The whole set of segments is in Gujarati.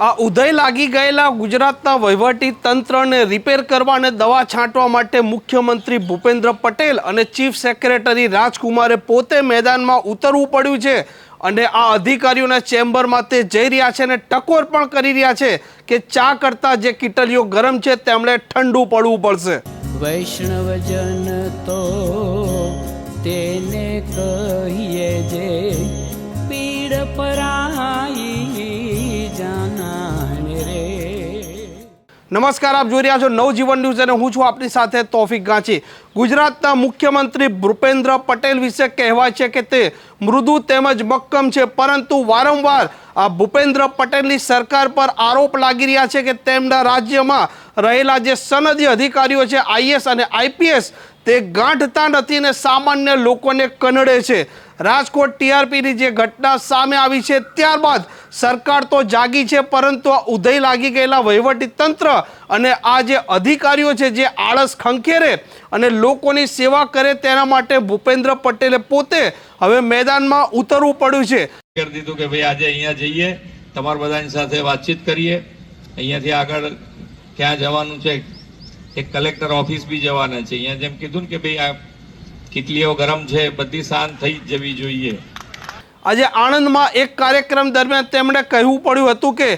આ ઉદય લાગી ગયેલા ગુજરાતના વહીવટી તંત્રને રિપેર કરવા અને દવા છાંટવા માટે મુખ્યમંત્રી ભૂપેન્દ્ર પટેલ અને ચીફ સેક્રેટરી રાજકુમારે પોતે મેદાનમાં ઉતરવું પડ્યું છે. અને આ અધિકારીઓના ચેમ્બરમાં તે જઈ રહ્યા છે અને ટકોર પણ કરી રહ્યા છે કે ચા કરતા જે કિટલીઓ ગરમ છે તેમણે ઠંડુ પડવું પડશે. વૈષ્ણવજન તો તેને કહીએ જે પીડ પરાઈ નમસ્કાર, આપ જોઈ રહ્યા છો નવજીવન ન્યૂઝ અને હું છું આપની સાથે તોફિક ગાંચી. ગુજરાતના મુખ્યમંત્રી ભૂપેન્દ્ર પટેલ વિશે કહેવાય છે કે તે મૃદુ તેમજ મક્કમ છે, પરંતુ વારંવાર આ ભૂપેન્દ્ર પટેલની સરકાર પર આરોપ લાગી રહ્યા છે કે તેમના રાજ્યમાં રહેલા જે સનદી અધિકારીઓ છે, આઈએસ અને આઈપીએસ તે ગાંઠતા નથી ને સામાન્ય લોકોને કનડે છે. રાજકોટ ટીઆરપીની જે ઘટના સામે આવી છે, ત્યારબાદ સરકાર તો જાગી છે, પરંતુ આ ઉદય લાગી ગયેલા વહીવટી તંત્ર અને આ જે અધિકારીઓ છે, જે આળસ ખંખેરે અને લોકોની સેવા કરે તેના માટે ભૂપેન્દ્ર પટેલે પોતે હવે મેદાનમાં ઉતરવું પડ્યું છે. કરી દીધું કે ભાઈ આજે અહીંયા જઈએ, તમારા બધાની સાથે વાતચીત કરીએ. અહીંયાથી આગળ ક્યાં જવાનું છે એક કલેક્ટર ઓફિસ બી જવાના છે. અહીંયા જેમ કીધું કે ભાઈ આ કિટલીઓ ગરમ છે, બધી શાંત થઈ જવી જોઈએ. આજે આણંદમાં એક કાર્યક્રમ દરમિયાન તેમણે કહેવું પડ્યું હતું કે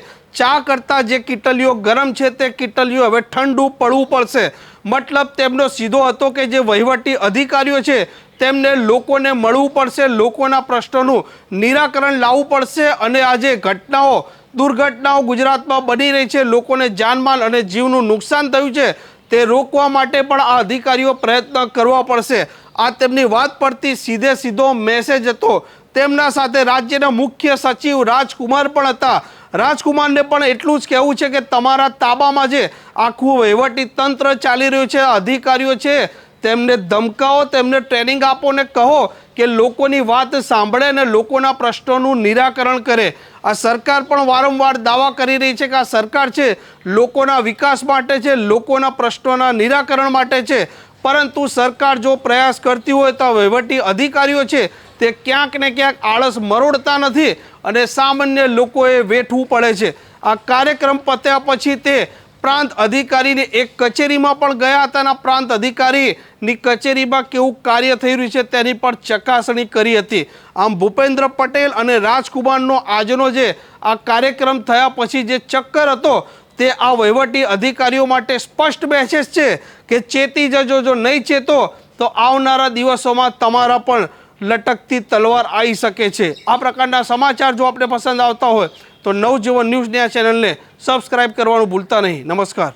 ચા કરતાં જે કિટલીઓ ગરમ છે તે કિટલીઓ હવે ઠંડુ પડવું પડશે. મતલબ તેમનો સીધો હતો કે જે વહીવટી અધિકારીઓ છે તેમને લોકોને મળવું પડશે, લોકોના પ્રશ્નોનું નિરાકરણ લાવવું પડશે અને આ જે ઘટનાઓ, દુર્ઘટનાઓ ગુજરાતમાં બની રહી છે. લોકોને જાનમાલ અને જીવનું નુકસાન થયું છે. તે રોકવા માટે પણ આ અધિકારીઓ પ્રયત્ન કરવા પડશે. આ તેમની વાત પરથી સીધે સીધો મેસેજ હતો. તેમના સાથે રાજ્યના મુખ્ય સચિવ રાજકુમાર પણ હતા. રાજકુમારને પણ એટલું જ કહેવું છે કે તમારા તાબામાં જે આખું વહીવટી તંત્ર ચાલી રહ્યું છે, અધિકારીઓ છે તેમને ધમકાવો, તેમને ટ્રેનિંગ આપો ને કહો કે લોકોની વાત સાંભળે અને લોકોના પ્રશ્નોનું નિરાકરણ કરે. આ સરકાર પણ વારંવાર દાવા કરી રહી છે કે આ સરકાર છે લોકોના વિકાસ માટે છે, લોકોના પ્રશ્નોના નિરાકરણ માટે છે. પરંતુ સરકાર જો પ્રયાસ કરતી હોય તો વહીવટી અધિકારીઓ છે તે ક્યાંક ને ક્યાંક આળસ મરોડતા નથી અને સામાન્ય લોકોએ વેઠવું પડે છે. આ કાર્યક્રમ પત્યા પછી તે પ્રાંત અધિકારીની એક કચેરીમાં પણ ગયા હતા અને પ્રાંત અધિકારીની કચેરીમાં કેવું કાર્ય થઈ રહ્યું છે તેની પણ ચકાસણી કરી હતી. આમ ભૂપેન્દ્ર પટેલ અને રાજકુમારનો આજનો જે આ કાર્યક્રમ થયા પછી જે ચક્કર હતો તે આ વહીવટી અધિકારીઓ માટે સ્પષ્ટ મેસેજ છે કે ચેતી જજો, જો નહીં ચેતો તો આવનારા દિવસોમાં તમારા પણ લટકતી તલવાર આવી શકે છે. આ પ્રકારના સમાચાર જો આપણે પસંદ આવતા હોય, તો નવજીવન ન્યૂઝની આ ચેનલને સબસ્ક્રાઇબ કરવાનું ભૂલતા નહીં. નમસ્કાર.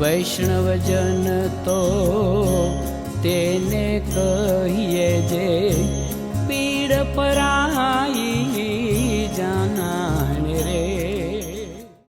વૈષ્ણવજન તો તેને કહીએ જે, પીડ પરાઈ